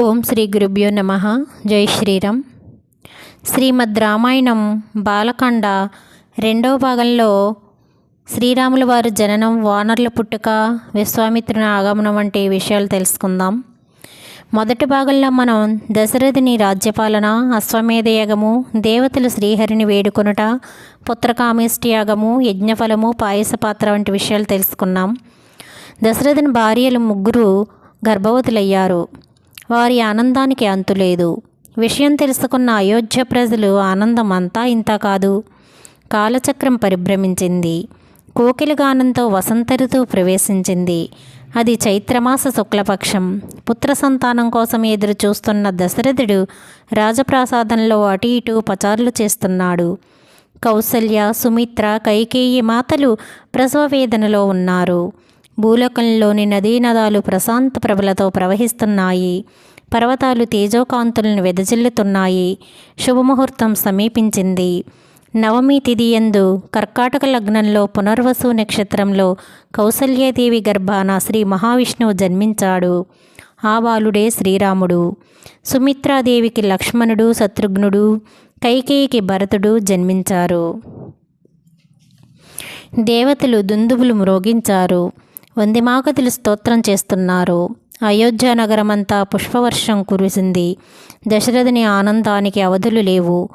ఓం శ్రీ గురుభ్యో నమ. జై శ్రీరామ్. శ్రీమద్ రామాయణం బాలకాండ రెండవ భాగంలో శ్రీరాముల వారి జననం వానర్ల పుట్టుక విశ్వామిత్రుని ఆగమనం వంటి విషయాలు తెలుసుకుందాం. మొదటి భాగంలో మనం దశరథుని రాజ్యపాలన అశ్వమేధ యాగము దేవతలు శ్రీహరిని వేడుకొనుట పుత్రకామేష్టి యాగము యజ్ఞఫలము పాయస పాత్ర వంటి విషయాలు తెలుసుకున్నాం. దశరథుని భార్యలు ముగ్గురు గర్భవతులయ్యారు. వారి ఆనందానికి అంతులేదు విషయం తెలుసుకున్న అయోధ్య ప్రజలు ఆనందం అంతా ఇంత కాదు. కాలచక్రం పరిభ్రమించింది. కోకిలగానంతో వసంత ఋతువు ప్రవేశించింది. అది చైత్రమాస శుక్లపక్షం. పుత్ర సంతానం కోసం ఎదురు చూస్తున్న దశరథుడు రాజప్రాసాదంలో అటు ఇటు పచారులు చేస్తున్నాడు. కౌసల్య సుమిత్ర కైకేయి మాతలు ప్రసవ వేదనలో ఉన్నారు. భూలోకంలోని నదీనదాలు ప్రశాంత ప్రభలతో ప్రవహిస్తున్నాయి. పర్వతాలు తేజోకాంతులను వెదజిల్లుతున్నాయి. శుభముహూర్తం సమీపించింది. నవమి తిథి యందు కర్కాటక లగ్నంలో పునర్వసు నక్షత్రంలో కౌసల్యాదేవి గర్భాన శ్రీ మహావిష్ణువు జన్మించాడు. ఆ బాలుడే శ్రీరాముడు. సుమిత్రాదేవికి లక్ష్మణుడు శత్రుఘ్నుడు కైకేయికి భరతుడు జన్మించారు. దేవతలు దుందుబులు మ్రోగించారు. వందిమాగతులు స్తోత్రం చేస్తున్నారు. అయోధ్య నగరమంతా పుష్పవర్షం కురిసింది. దశరథుని ఆనందానికి అవధులు లేవు.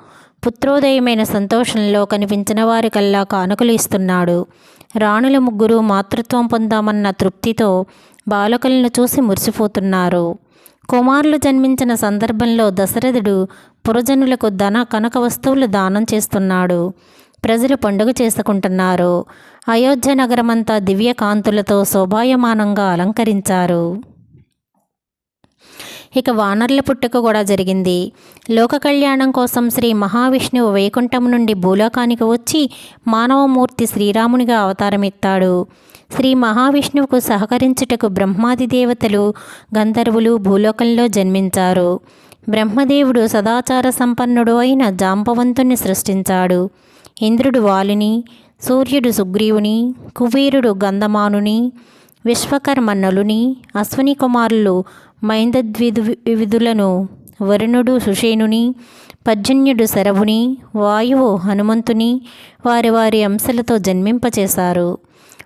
పుత్రోదయమైన సంతోషంలో కనిపించిన వారికల్లా కానుకలు ఇస్తున్నాడు. రాణుల ముగ్గురు మాతృత్వం పొందామన్న తృప్తితో బాలకులను చూసి మురిసిపోతున్నారు. కుమారులు జన్మించిన సందర్భంలో దశరథుడు పురజనులకు ధన కనక వస్తువులు దానం చేస్తున్నాడు. ప్రజలు పండుగ చేసుకుంటున్నారు. అయోధ్య నగరమంతా దివ్య కాంతులతో శోభాయమానంగా అలంకరించారు. ఇక వానర్ల పుట్టుక కూడా జరిగింది. లోక కళ్యాణం కోసం శ్రీ మహావిష్ణువు వైకుంఠం నుండి భూలోకానికి వచ్చి మానవమూర్తి శ్రీరామునిగా అవతారమెత్తాడు. శ్రీ మహావిష్ణువుకు సహకరించుటకు బ్రహ్మాది దేవతలు గంధర్వులు భూలోకంలో జన్మించారు. బ్రహ్మదేవుడు సదాచార సంపన్నుడు అయిన జాంపవంతుణ్ణి సృష్టించాడు. ఇంద్రుడు వాలిని సూర్యుడు సుగ్రీవుని కుబేరుడు గంధమానుని విశ్వకర్మ నలుని అశ్వని కుమారులు మైందద్విధు విధులను వరుణుడు సుషేనుని పర్జన్యుడు శరభుని వాయువు హనుమంతుని వారి వారి అంశలతో జన్మింపచేశారు.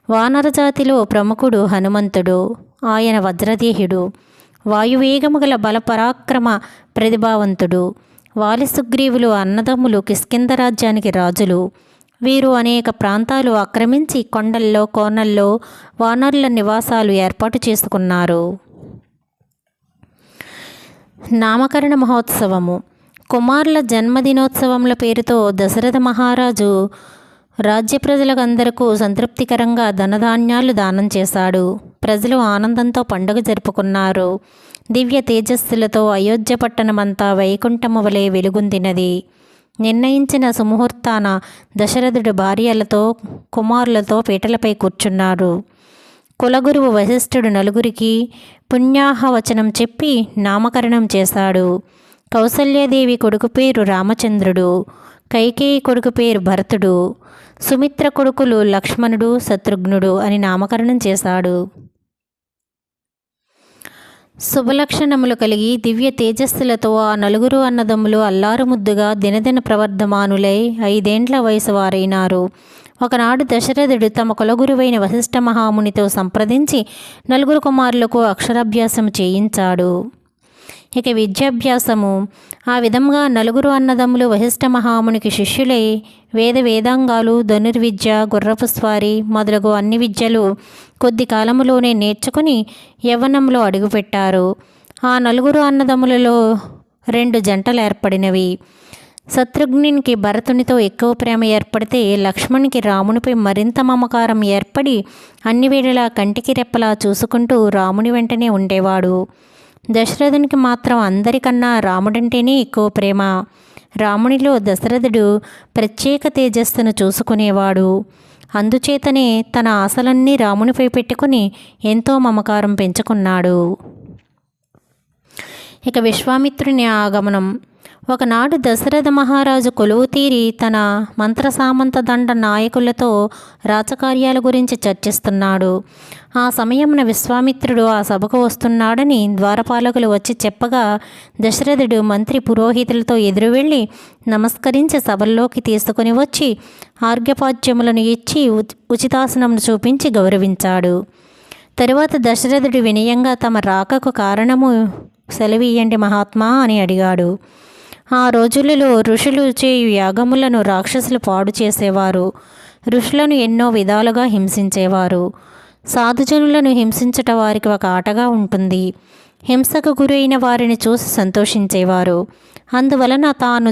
వానరజాతిలో ప్రముఖుడు హనుమంతుడు ఆయన వజ్రదేహుడు వాయువేగము గల బలపరాక్రమ ప్రతిభావంతుడు. వాలి సుగ్రీవులు అన్నదమ్ములు కిష్కిందరాజ్యానికి రాజులు. వీరు అనేక ప్రాంతాలు ఆక్రమించి కొండల్లో కోనల్లో వానరుల నివాసాలు ఏర్పాటు చేసుకున్నారు. నామకరణ మహోత్సవము. కుమారుల జన్మదినోత్సవముల పేరుతో దశరథ మహారాజు రాజ్య ప్రజలకందరకు సంతృప్తికరంగా ధనధాన్యాలు దానం చేశాడు. ప్రజలు ఆనందంతో పండుగ జరుపుకున్నారు. దివ్య తేజస్సులతో అయోధ్య పట్టణమంతా వైకుంఠము వలె వెలుగొందినది. నిర్ణయించిన సుముహూర్తాన దశరథుడు భార్యలతో కుమారులతో పీటలపై కూర్చున్నారు కులగురువు వశిష్ఠుడు నలుగురికి పుణ్యాహవచనం చెప్పి నామకరణం చేశాడు. కౌసల్యాదేవి కొడుకు పేరు రామచంద్రుడు కైకేయి కొడుకు పేరు భరతుడు సుమిత్ర కొడుకులు లక్ష్మణుడు శత్రుఘ్నుడు అని నామకరణం చేశాడు. శుభలక్షణములు కలిగి దివ్య తేజస్సులతో ఆ నలుగురు అన్నదమ్ములు అల్లారు ముద్దుగా దినదిన ప్రవర్ధమానులై ఐదేండ్ల వయసు వారైనారు. ఒకనాడు దశరథుడు తమ కులగురువైన వశిష్ఠ మహామునితో సంప్రదించి నలుగురు కుమారులకు అక్షరాభ్యాసం చేయించాడు. ఇక విద్యాభ్యాసము. ఆ విధంగా నలుగురు అన్నదమ్ములు వశిష్ఠ మహామునికి శిష్యులై వేద వేదాంగాలు ధనుర్విద్య గుర్రపు స్వారీ మొదలగు అన్ని విద్యలు కొద్ది కాలములోనే నేర్చుకుని యవ్వనంలో అడుగుపెట్టారు. ఆ నలుగురు అన్నదమ్ములలో రెండు జంటలు ఏర్పడినవి. శత్రుఘ్నునికి భరతునితో ఎక్కువ ప్రేమ ఏర్పడితే లక్ష్మణ్కి రామునిపై మరింత మమకారం ఏర్పడి అన్ని వేళలా కంటికి రెప్పలా చూసుకుంటూ రాముని వెంటనే ఉండేవాడు. దశరథునికి మాత్రం అందరికన్నా రాముడంటేనే ఎక్కువ ప్రేమ. రామునిలో దశరథుడు ప్రత్యేక తేజస్సును చూసుకునేవాడు. అందుచేతనే తన ఆశలన్నీ రామునిపై పెట్టుకుని ఎంతో మమకారం పెంచుకున్నాడు. ఇక విశ్వామిత్రుని ఆగమనం. ఒకనాడు దశరథ మహారాజు కొలువు తీరి తన మంత్రసామంత దండ నాయకులతో రాజకార్యాల గురించి చర్చిస్తున్నాడు. ఆ సమయమున విశ్వామిత్రుడు ఆ సభకు వస్తున్నాడని ద్వారపాలకులు వచ్చి చెప్పగా దశరథుడు మంత్రి పురోహితులతో ఎదురు వెళ్ళి నమస్కరించి సభల్లోకి తీసుకుని వచ్చి ఆర్ఘ్యపాద్యములను ఇచ్చి ఉచితాసనమును చూపించి గౌరవించాడు. తరువాత దశరథుడు వినయంగా తమ రాకకు కారణము సెలవియ్యండి మహాత్మా అని అడిగాడు. ఆ రోజులలో ఋషులు చేయు యాగములను రాక్షసులు పాడు చేసేవారు. ఋషులను ఎన్నో విధాలుగా హింసించేవారు. సాధుజనులను హింసించట వారికి ఒక ఆటగా ఉంటుంది. హింసకు గురైన వారిని చూసి సంతోషించేవారు. అందువలన తాను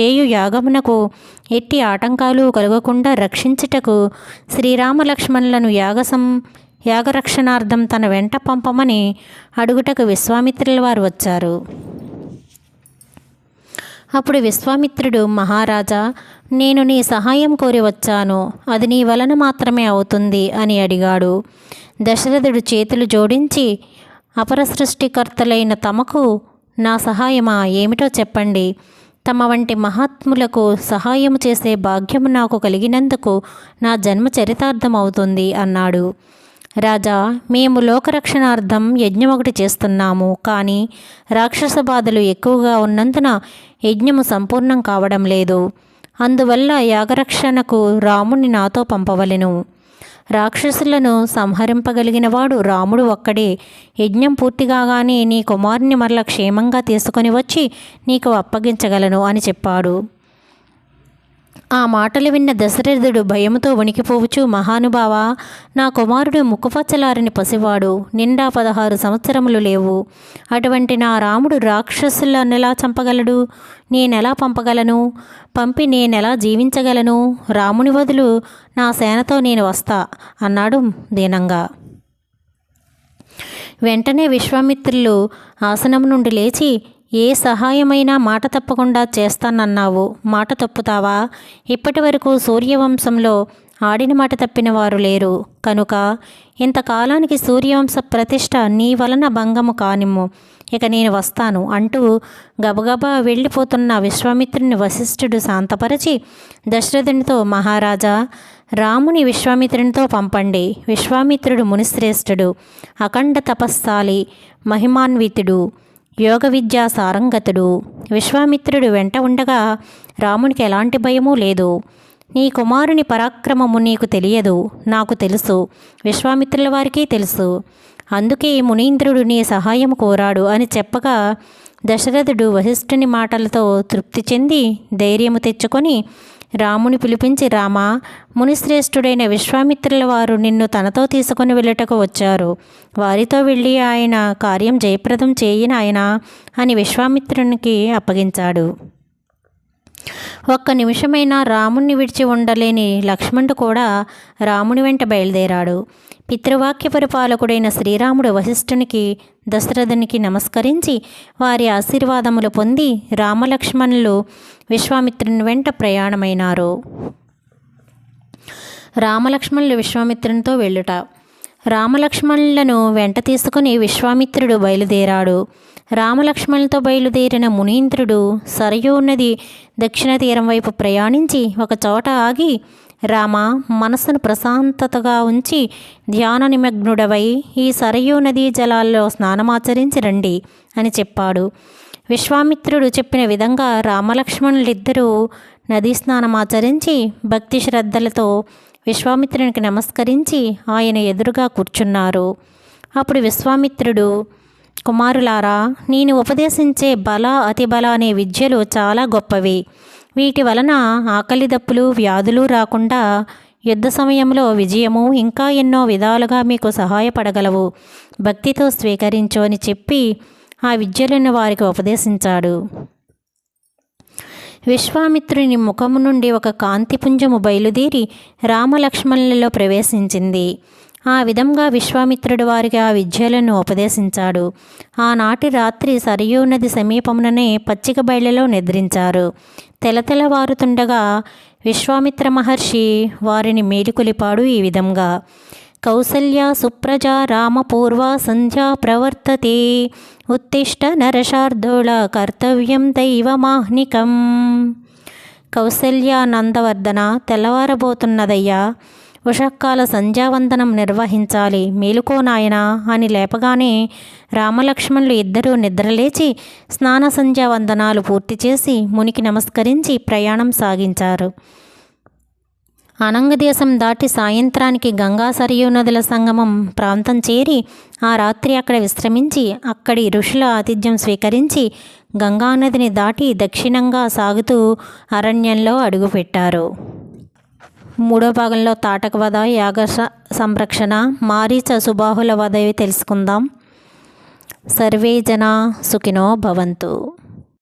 చేయు యాగమునకు ఎట్టి ఆటంకాలు కలగకుండా రక్షించుటకు శ్రీరామ లక్ష్మణులను యాగసం యాగరక్షణార్థం తన వెంట పంపమని అడుగుటకు విశ్వామిత్రుల వారు వచ్చారు. అప్పుడు విశ్వామిత్రుడు మహారాజా నేను నీ సహాయం కోరి వచ్చాను. అది నీ వలన మాత్రమే అవుతుంది అని అడిగాడు. దశరథుడు చేతులు జోడించి అపర సృష్టికర్తలైన తమకు నా సహాయమా? ఏమిటో చెప్పండి. తమ వంటి మహాత్ములకు సహాయం చేసే భాగ్యము నాకు కలిగినందుకు నా జన్మ చరితార్థం అవుతుంది అన్నాడు. రాజా మేము లోకరక్షణార్థం యజ్ఞం ఒకటి చేస్తున్నాము కానీ రాక్షస బాధలు ఎక్కువగా ఉన్నందున యజ్ఞము సంపూర్ణం కావడం లేదు. అందువల్ల యాగరక్షణకు రాముని నాతో పంపవలెను. రాక్షసులను సంహరింపగలిగినవాడు రాముడు ఒక్కడే. యజ్ఞం పూర్తి కాగానే నీ కుమారుని మరల క్షేమంగా తీసుకొని వచ్చి నీకు అప్పగించగలను అని చెప్పాడు. ఆ మాటలు విన్న దశరథుడు భయంతో వణికిపోవచ్చు. మహానుభావ నా కుమారుడు ముక్కుపచ్చలారని పసివాడు నిండా పదహారు సంవత్సరములు లేవు. అటువంటి నా రాముడు రాక్షసులను ఎలా చంపగలడు. నేనెలా పంపగలను? పంపి నేనెలా జీవించగలను? రాముని వదులు నా సేనతో నేను వస్తా అన్నాడు దీనంగా. వెంటనే విశ్వామిత్రులు ఆసనం నుండి లేచి ఏ సహాయమైనా మాట తప్పకుండా చేస్తానన్నావు. మాట తప్పుతావా? ఇప్పటి వరకు సూర్యవంశంలో ఆడిన మాట తప్పిన వారు లేరు. కనుక ఇంతకాలానికి సూర్యవంశ ప్రతిష్ట నీ వలన భంగము కానిమ్ము. ఇక నేను వస్తాను అంటూ గబగబా వెళ్ళిపోతున్న విశ్వామిత్రుని వశిష్ఠుడు శాంతపరచి దశరథునితో మహారాజా రాముని విశ్వామిత్రునితో పంపండి. విశ్వామిత్రుడు మునిశ్రేష్ఠుడు అఖండ తపస్సాలి మహిమాన్వితుడు. యోగ విద్యా సారంగతుడు. విశ్వామిత్రుడు వెంట ఉండగా రామునికి ఎలాంటి భయమూ లేదు. నీ కుమారుని పరాక్రమము నీకు తెలియదు నాకు తెలుసు. విశ్వామిత్రుల వారికి తెలుసు. అందుకే మునీంద్రుడు నీ సహాయం కోరాడు అని చెప్పగా దశరథుడు వశిష్ఠుని మాటలతో తృప్తి చెంది ధైర్యము తెచ్చుకొని రాముని పిలిపించి రామ మునిశ్రేష్ఠుడైన విశ్వామిత్రుల వారు నిన్ను తనతో తీసుకొని వెళ్ళటకు వచ్చారు. వారితో వెళ్ళి ఆయన కార్యం జయప్రదం చేయని ఆయన అని విశ్వామిత్రునికి అప్పగించాడు. ఒక్క నిమిషమైనా రాముణ్ణి విడిచి ఉండలేని లక్ష్మణుడు కూడా రాముని వెంట బయలుదేరాడు. పితృవాక్య పరిపాలకుడైన శ్రీరాముడు వశిష్ఠునికి దశరథునికి నమస్కరించి వారి ఆశీర్వాదములు పొంది రామలక్ష్మణులు విశ్వామిత్రుని వెంట ప్రయాణమైనారు. రామలక్ష్మణులు విశ్వామిత్రునితో వెళ్ళుట. రామలక్ష్మణులను వెంట తీసుకుని విశ్వామిత్రుడు బయలుదేరాడు. రామలక్ష్మణులతో బయలుదేరిన మునీంద్రుడు సరయూ నది దక్షిణ తీరం వైపు ప్రయాణించి ఒక చోట ఆగి రామ మనస్సును ప్రశాంతతగా ఉంచి ధ్యాన నిమగ్నుడవై ఈ సరయూ నదీ జలాల్లో స్నానమాచరించి రండి అని చెప్పాడు. విశ్వామిత్రుడు చెప్పిన విధంగా రామలక్ష్మణులిద్దరూ నదీ స్నానమాచరించి భక్తి శ్రద్ధలతో విశ్వామిత్రునికి నమస్కరించి ఆయన ఎదురుగా కూర్చున్నారు. అప్పుడు విశ్వామిత్రుడు కుమారులారా నేను ఉపదేశించే బల అతిబల అనే విద్యలు చాలా గొప్పవి. వీటి వలన ఆకలి దప్పులు వ్యాధులు రాకుండా యుద్ధ సమయంలో విజయము ఇంకా ఎన్నో విధాలుగా మీకు సహాయపడగలవు. భక్తితో స్వీకరించు అని చెప్పి ఆ విద్యలను వారికి ఉపదేశించాడు. విశ్వామిత్రుని ముఖము నుండి ఒక కాంతిపుంజము బయలుదేరి రామలక్ష్మణులలో ప్రవేశించింది. ఆ విధంగా విశ్వామిత్రుడు వారికి ఆ విద్యలను ఉపదేశించాడు. ఆనాటి రాత్రి సరియూ నది సమీపముననే పచ్చిక బయళ్ళలో నిద్రించారు. తెలతెలవారుతుండగా విశ్వామిత్ర మహర్షి వారిని మేలుకొలిపాడు ఈ విధంగా. కౌసల్య సుప్రజా రామపూర్వ సంధ్యా ప్రవర్తతే. ఉత్తిష్ట నరశార్దూల కర్తవ్యం దైవమాహ్నికం. కౌసల్య నందవర్ధన తెల్లవారబోతున్నదయ్యా. ఉషక్కాల సంధ్యావందనం నిర్వహించాలి. మేలుకో నాయనా అని లేపగానే రామలక్ష్మణులు ఇద్దరూ నిద్రలేచి స్నాన సంధ్యావందనాలు పూర్తి చేసి మునికి నమస్కరించి ప్రయాణం సాగించారు. అనంగదేశం దాటి సాయంత్రానికి గంగా సరియు నదుల సంగమం ప్రాంతం చేరి ఆ రాత్రి అక్కడ విశ్రమించి అక్కడి ఋషుల ఆతిథ్యం స్వీకరించి గంగానదిని దాటి దక్షిణంగా సాగుతూ అరణ్యంలో అడుగుపెట్టారు. మూడో భాగంలో తాటక వధ యాగ సంరక్షణ మారీచ సుబాహుల వధవి తెలుసుకుందాం. సర్వే జనా సుఖినో భవంతు.